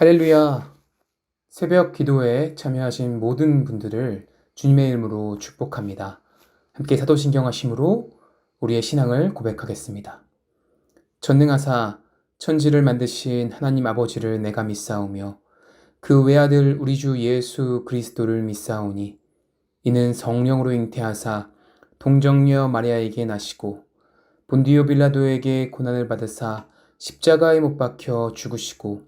할렐루야! 새벽 기도에 참여하신 모든 분들을 주님의 이름으로 축복합니다. 함께 사도신경 하심으로 우리의 신앙을 고백하겠습니다. 전능하사 천지를 만드신 하나님 아버지를 내가 믿사오며 그 외아들 우리 주 예수 그리스도를 믿사오니 이는 성령으로 잉태하사 동정녀 마리아에게 나시고 본디오 빌라도에게 고난을 받으사 십자가에 못 박혀 죽으시고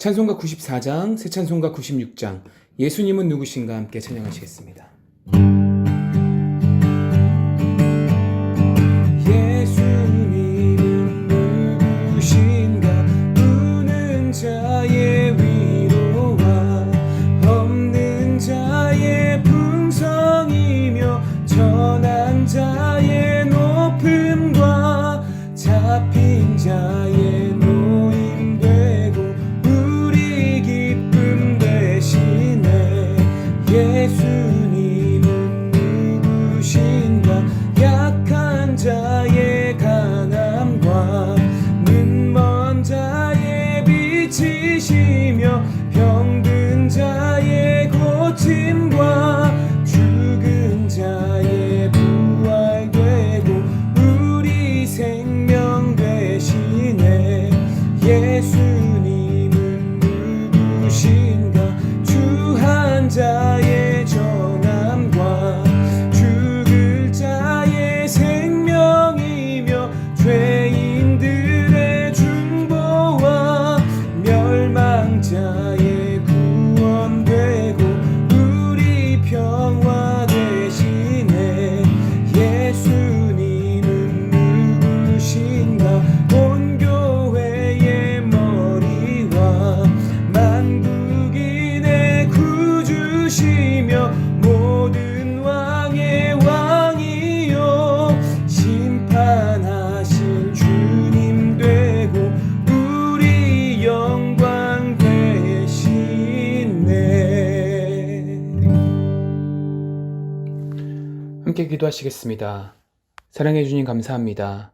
찬송가 94장, 새 찬송가 96장, 예수님은 누구신가 함께 찬양하시겠습니다. 함께 기도하시겠습니다. 사랑해 주님 감사합니다.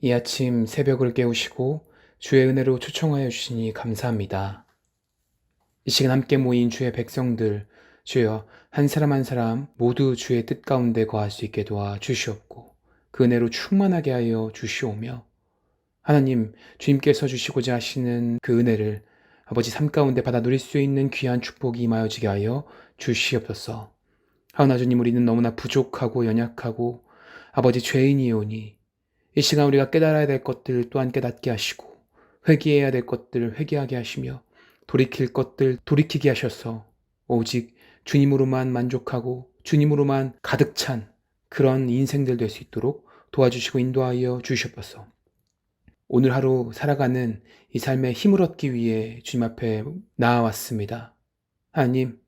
이 아침 새벽을 깨우시고 주의 은혜로 초청하여 주시니 감사합니다. 이 시간 함께 모인 주의 백성들, 주여 한 사람 한 사람 모두 주의 뜻 가운데 거할 수 있게 도와 주시옵고 그 은혜로 충만하게 하여 주시오며 하나님 주님께서 주시고자 하시는 그 은혜를 아버지 삶 가운데 받아 누릴 수 있는 귀한 축복이 임하여지게 하여 주시옵소서. 하나 주님 우리는 너무나 부족하고 연약하고 아버지 죄인이오니 이 시간 우리가 깨달아야 될 것들 또한 깨닫게 하시고 회개해야 될 것들을 회개하게 하시며 돌이킬 것들 돌이키게 하셔서 오직 주님으로만 만족하고 주님으로만 가득 찬 그런 인생들 될 수 있도록 도와주시고 인도하여 주시옵소서. 오늘 하루 살아가는 이 삶에 힘을 얻기 위해 주님 앞에 나아왔습니다. 하나님,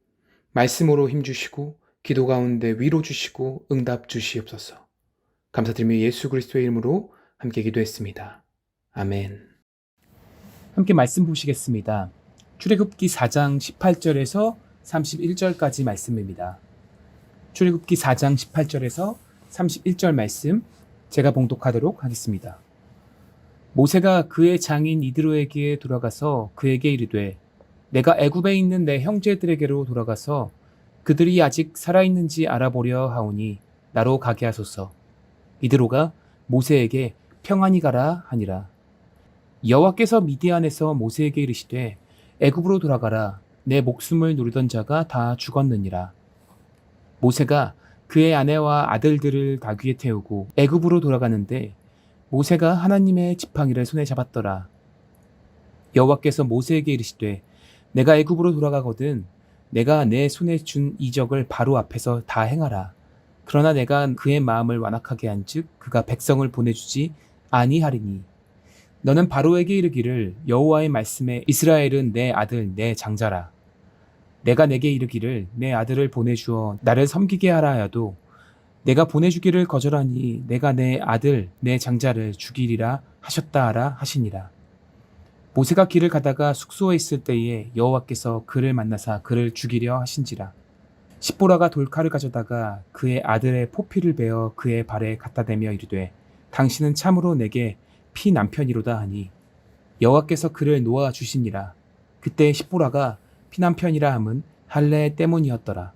말씀으로 힘주시고 기도 가운데 위로 주시고 응답 주시옵소서. 감사드리며 예수 그리스도의 이름으로 함께 기도했습니다. 아멘. 함께 말씀 보시겠습니다. 출애굽기 4장 18절에서 31절까지 말씀입니다. 출애굽기 4장 18절에서 31절 말씀 제가 봉독하도록 하겠습니다. 모세가 그의 장인 이드로에게 돌아가서 그에게 이르되 내가 애굽에 있는 내 형제들에게로 돌아가서 그들이 아직 살아있는지 알아보려 하오니 나로 가게 하소서. 이드로가 모세에게 평안히 가라 하니라. 여호와께서 미디안에서 모세에게 이르시되 애굽으로 돌아가라 내 목숨을 누리던 자가 다 죽었느니라. 모세가 그의 아내와 아들들을 나귀에 태우고 애굽으로 돌아가는데 모세가 하나님의 지팡이를 손에 잡았더라. 여호와께서 모세에게 이르시되 내가 애굽으로 돌아가거든 내가 내 손에 준 이적을 바로 앞에서 다 행하라. 그러나 내가 그의 마음을 완악하게 한즉 그가 백성을 보내주지 아니하리니 너는 바로에게 이르기를 여호와의 말씀에 이스라엘은 내 아들 내 장자라 내가 내게 이르기를 내 아들을 보내주어 나를 섬기게 하라 하여도 내가 보내주기를 거절하니 내가 내 아들 내 장자를 죽이리라 하셨다 하라 하시니라. 모세가 길을 가다가 숙소에 있을 때에 여호와께서 그를 만나사 그를 죽이려 하신지라. 십보라가 돌칼을 가져다가 그의 아들의 포피를 베어 그의 발에 갖다 대며 이르되 당신은 참으로 내게 피 남편이로다 하니 여호와께서 그를 놓아 주시니라. 그때 십보라가 피 남편이라 함은 할례 때문이었더라.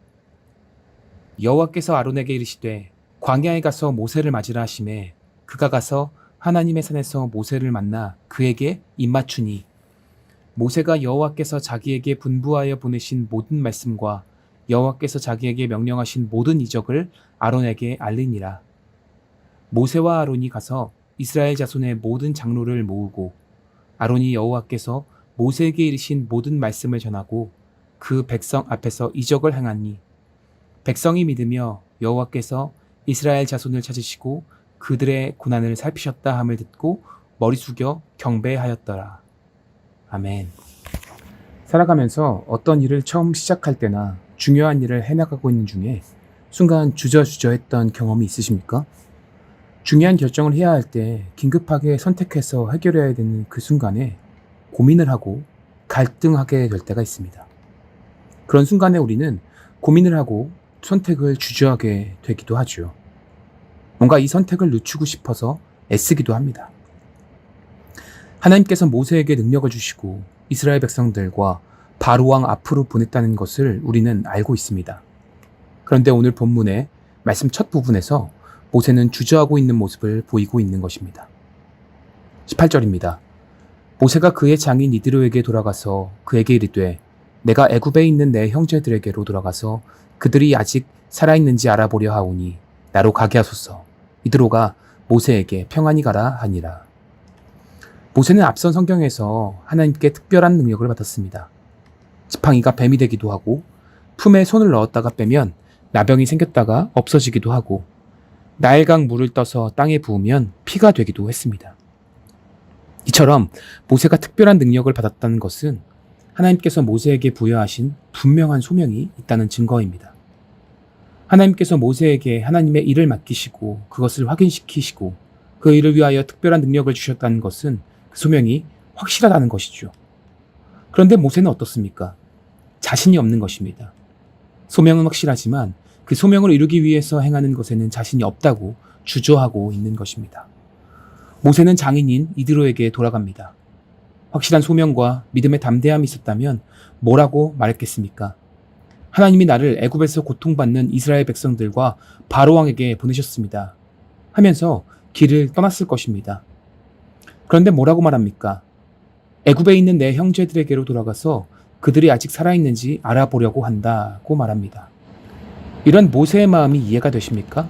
여호와께서 아론에게 이르시되 광야에 가서 모세를 맞으라 하심에 그가 가서 하나님의 산에서 모세를 만나 그에게 입맞추니 모세가 여호와께서 자기에게 분부하여 보내신 모든 말씀과 여호와께서 자기에게 명령하신 모든 이적을 아론에게 알리니라. 모세와 아론이 가서 이스라엘 자손의 모든 장로를 모으고 아론이 여호와께서 모세에게 이르신 모든 말씀을 전하고 그 백성 앞에서 이적을 행하니 백성이 믿으며 여호와께서 이스라엘 자손을 찾으시고 그들의 고난을 살피셨다 함을 듣고 머리 숙여 경배하였더라. 아멘. 살아가면서 어떤 일을 처음 시작할 때나 중요한 일을 해나가고 있는 중에 순간 주저주저했던 경험이 있으십니까? 중요한 결정을 해야 할 때 긴급하게 선택해서 해결해야 되는 그 순간에 고민을 하고 갈등하게 될 때가 있습니다. 그런 순간에 우리는 고민을 하고 선택을 주저하게 되기도 하죠. 뭔가 이 선택을 늦추고 싶어서 애쓰기도 합니다. 하나님께서 모세에게 능력을 주시고 이스라엘 백성들과 바로왕 앞으로 보냈다는 것을 우리는 알고 있습니다. 그런데 오늘 본문의 말씀 첫 부분에서 모세는 주저하고 있는 모습을 보이고 있는 것입니다. 18절입니다. 모세가 그의 장인 이드로에게 돌아가서 그에게 이르되 내가 애굽에 있는 내 형제들에게로 돌아가서 그들이 아직 살아있는지 알아보려 하오니 나로 가게 하소서. 이드로가 모세에게 평안히 가라 하니라. 모세는 앞선 성경에서 하나님께 특별한 능력을 받았습니다. 지팡이가 뱀이 되기도 하고 품에 손을 넣었다가 빼면 나병이 생겼다가 없어지기도 하고 나일강 물을 떠서 땅에 부으면 피가 되기도 했습니다. 이처럼 모세가 특별한 능력을 받았다는 것은 하나님께서 모세에게 부여하신 분명한 소명이 있다는 증거입니다. 하나님께서 모세에게 하나님의 일을 맡기시고 그것을 확인시키시고 그 일을 위하여 특별한 능력을 주셨다는 것은 그 소명이 확실하다는 것이죠. 그런데 모세는 어떻습니까? 자신이 없는 것입니다. 소명은 확실하지만 그 소명을 이루기 위해서 행하는 것에는 자신이 없다고 주저하고 있는 것입니다. 모세는 장인인 이드로에게 돌아갑니다. 확실한 소명과 믿음의 담대함이 있었다면 뭐라고 말했겠습니까? 하나님이 나를 애굽에서 고통받는 이스라엘 백성들과 바로 왕에게 보내셨습니다. 하면서 길을 떠났을 것입니다. 그런데 뭐라고 말합니까? 애굽에 있는 내 형제들에게로 돌아가서 그들이 아직 살아있는지 알아보려고 한다고 말합니다. 이런 모세의 마음이 이해가 되십니까?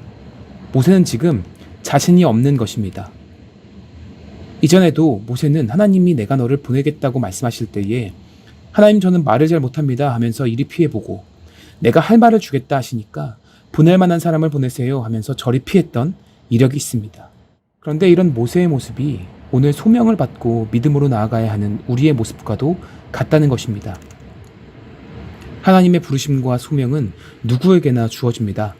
모세는 지금 자신이 없는 것입니다. 이전에도 모세는 하나님이 내가 너를 보내겠다고 말씀하실 때에 하나님 저는 말을 잘 못합니다 하면서 이리 피해보고 내가 할 말을 주겠다 하시니까 보낼 만한 사람을 보내세요 하면서 저리 피했던 이력이 있습니다. 그런데 이런 모세의 모습이 오늘 소명을 받고 믿음으로 나아가야 하는 우리의 모습과도 같다는 것입니다. 하나님의 부르심과 소명은 누구에게나 주어집니다.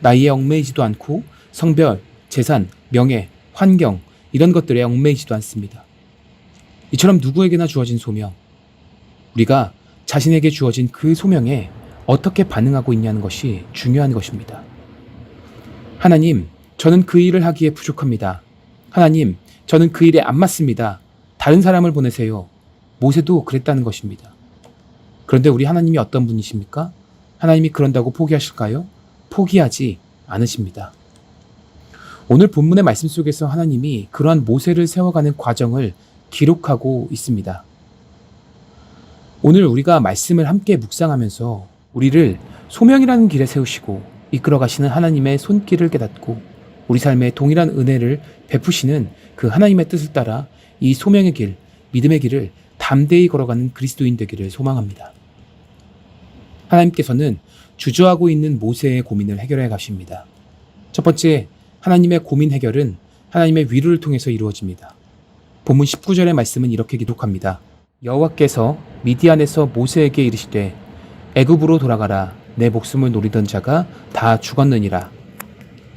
나이에 얽매이지도 않고 성별, 재산, 명예, 환경, 이런 것들에 얽매이지도 않습니다. 이처럼 누구에게나 주어진 소명, 우리가 자신에게 주어진 그 소명에 어떻게 반응하고 있냐는 것이 중요한 것입니다. 하나님, 저는 그 일을 하기에 부족합니다. 하나님, 저는 그 일에 안 맞습니다. 다른 사람을 보내세요. 모세도 그랬다는 것입니다. 그런데 우리 하나님이 어떤 분이십니까? 하나님이 그런다고 포기하실까요? 포기하지 않으십니다. 오늘 본문의 말씀 속에서 하나님이 그러한 모세를 세워가는 과정을 기록하고 있습니다. 오늘 우리가 말씀을 함께 묵상하면서 우리를 소명이라는 길에 세우시고 이끌어 가시는 하나님의 손길을 깨닫고 우리 삶에 동일한 은혜를 베푸시는 그 하나님의 뜻을 따라 이 소명의 길, 믿음의 길을 담대히 걸어가는 그리스도인 되기를 소망합니다. 하나님께서는 주저하고 있는 모세의 고민을 해결해 가십니다. 첫 번째, 하나님의 고민 해결은 하나님의 위로를 통해서 이루어집니다. 본문 19절의 말씀은 이렇게 기록합니다. 여호와께서 미디안에서 모세에게 이르시되 애굽으로 돌아가라 내 목숨을 노리던 자가 다 죽었느니라.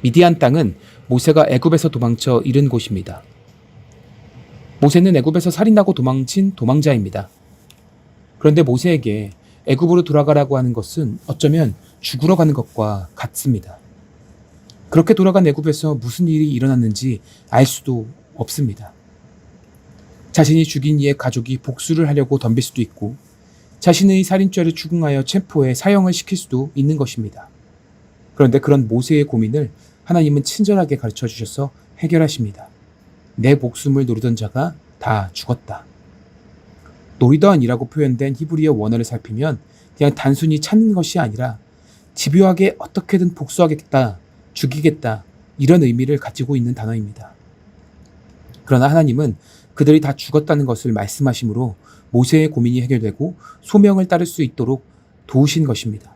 미디안 땅은 모세가 애굽에서 도망쳐 잃은 곳입니다. 모세는 애굽에서 살인하고 도망친 도망자입니다. 그런데 모세에게 애굽으로 돌아가라고 하는 것은 어쩌면 죽으러 가는 것과 같습니다. 그렇게 돌아간 애굽에서 무슨 일이 일어났는지 알 수도 없습니다. 자신이 죽인 이의 가족이 복수를 하려고 덤빌 수도 있고 자신의 살인죄를 추궁하여 체포해 사형을 시킬 수도 있는 것입니다. 그런데 그런 모세의 고민을 하나님은 친절하게 가르쳐 주셔서 해결하십니다. 내 목숨을 노리던 자가 다 죽었다. 노리던이라고 표현된 히브리어 원어를 살피면 그냥 단순히 찾는 것이 아니라 집요하게 어떻게든 복수하겠다, 죽이겠다, 이런 의미를 가지고 있는 단어입니다. 그러나 하나님은 그들이 다 죽었다는 것을 말씀하시므로 모세의 고민이 해결되고 소명을 따를 수 있도록 도우신 것입니다.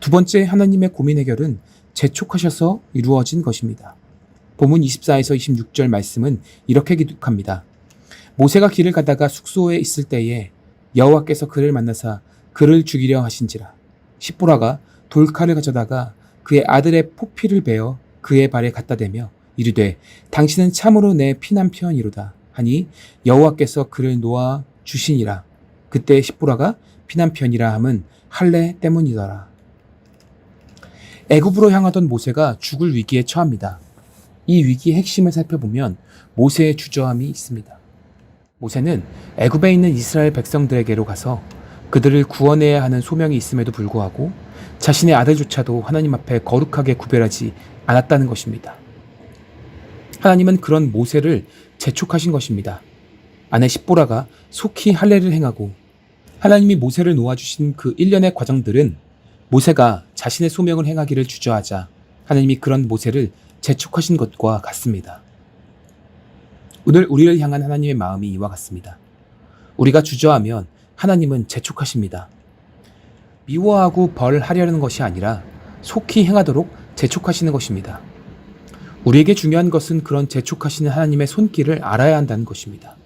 두 번째 하나님의 고민 해결은 재촉하셔서 이루어진 것입니다. 본문 24에서 26절 말씀은 이렇게 기록합니다. 모세가 길을 가다가 숙소에 있을 때에 여호와께서 그를 만나사 그를 죽이려 하신지라. 십보라가 돌칼을 가져다가 그의 아들의 포피를 베어 그의 발에 갖다 대며 이르되 당신은 참으로 내 피난편이로다 하니 여호와께서 그를 놓아 주시니라. 그때 십보라가 피난편이라 함은 할례 때문이더라. 애굽으로 향하던 모세가 죽을 위기에 처합니다. 이 위기의 핵심을 살펴보면 모세의 주저함이 있습니다. 모세는 애굽에 있는 이스라엘 백성들에게로 가서 그들을 구원해야 하는 소명이 있음에도 불구하고 자신의 아들조차도 하나님 앞에 거룩하게 구별하지 않았다는 것입니다. 하나님은 그런 모세를 재촉하신 것입니다. 아내 십보라가 속히 할례를 행하고 하나님이 모세를 놓아주신 그 일련의 과정들은 모세가 자신의 소명을 행하기를 주저하자 하나님이 그런 모세를 재촉하신 것과 같습니다. 오늘 우리를 향한 하나님의 마음이 이와 같습니다. 우리가 주저하면 하나님은 재촉하십니다. 미워하고 벌하려는 것이 아니라 속히 행하도록 재촉하시는 것입니다. 우리에게 중요한 것은 그런 재촉하시는 하나님의 손길을 알아야 한다는 것입니다.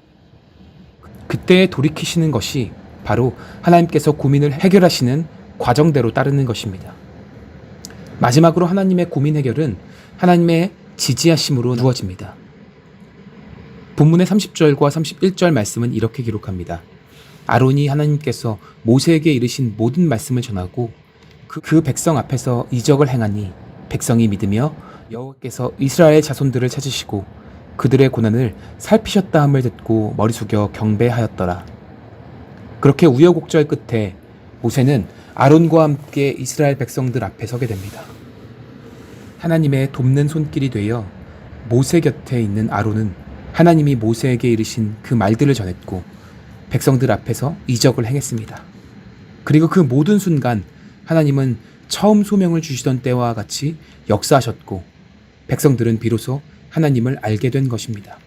그때에 돌이키시는 것이 바로 하나님께서 고민을 해결하시는 과정대로 따르는 것입니다. 마지막으로 하나님의 고민 해결은 하나님의 지지하심으로 누워집니다. 본문의 30절과 31절 말씀은 이렇게 기록합니다. 아론이 하나님께서 모세에게 이르신 모든 말씀을 전하고 그, 그 백성 앞에서 이적을 행하니 백성이 믿으며 여호와께서 이스라엘 자손들을 찾으시고 그들의 고난을 살피셨다 함을 듣고 머리 숙여 경배하였더라. 그렇게 우여곡절 끝에 모세는 아론과 함께 이스라엘 백성들 앞에 서게 됩니다. 하나님의 돕는 손길이 되어 모세 곁에 있는 아론은 하나님이 모세에게 이르신 그 말들을 전했고 백성들 앞에서 이적을 행했습니다. 그리고 그 모든 순간 하나님은 처음 소명을 주시던 때와 같이 역사하셨고 백성들은 비로소 하나님을 알게 된 것입니다.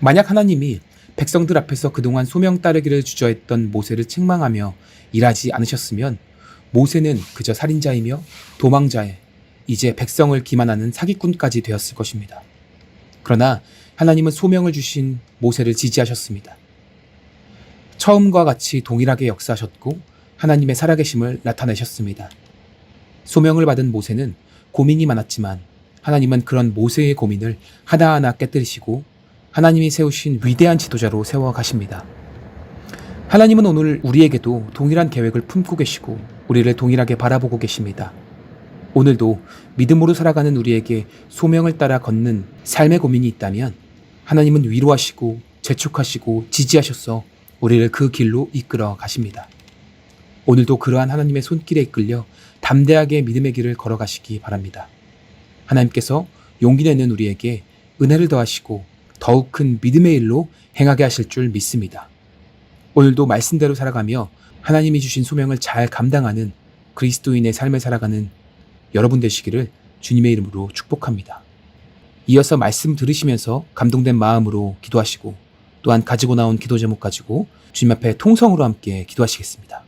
만약 하나님이 백성들 앞에서 그동안 소명 따르기를 주저했던 모세를 책망하며 일하지 않으셨으면 모세는 그저 살인자이며 도망자에 이제 백성을 기만하는 사기꾼까지 되었을 것입니다. 그러나 하나님은 소명을 주신 모세를 지지하셨습니다. 처음과 같이 동일하게 역사하셨고 하나님의 살아계심을 나타내셨습니다. 소명을 받은 모세는 고민이 많았지만 하나님은 그런 모세의 고민을 하나하나 깨뜨리시고 하나님이 세우신 위대한 지도자로 세워 가십니다. 하나님은 오늘 우리에게도 동일한 계획을 품고 계시고 우리를 동일하게 바라보고 계십니다. 오늘도 믿음으로 살아가는 우리에게 소명을 따라 걷는 삶의 고민이 있다면 하나님은 위로하시고 재촉하시고 지지하셔서 우리를 그 길로 이끌어 가십니다. 오늘도 그러한 하나님의 손길에 이끌려 담대하게 믿음의 길을 걸어가시기 바랍니다. 하나님께서 용기 내는 우리에게 은혜를 더하시고 더욱 큰 믿음의 일로 행하게 하실 줄 믿습니다. 오늘도 말씀대로 살아가며 하나님이 주신 소명을 잘 감당하는 그리스도인의 삶을 살아가는 여러분 되시기를 주님의 이름으로 축복합니다. 이어서 말씀 들으시면서 감동된 마음으로 기도하시고 또한 가지고 나온 기도 제목 가지고 주님 앞에 통성으로 함께 기도하시겠습니다.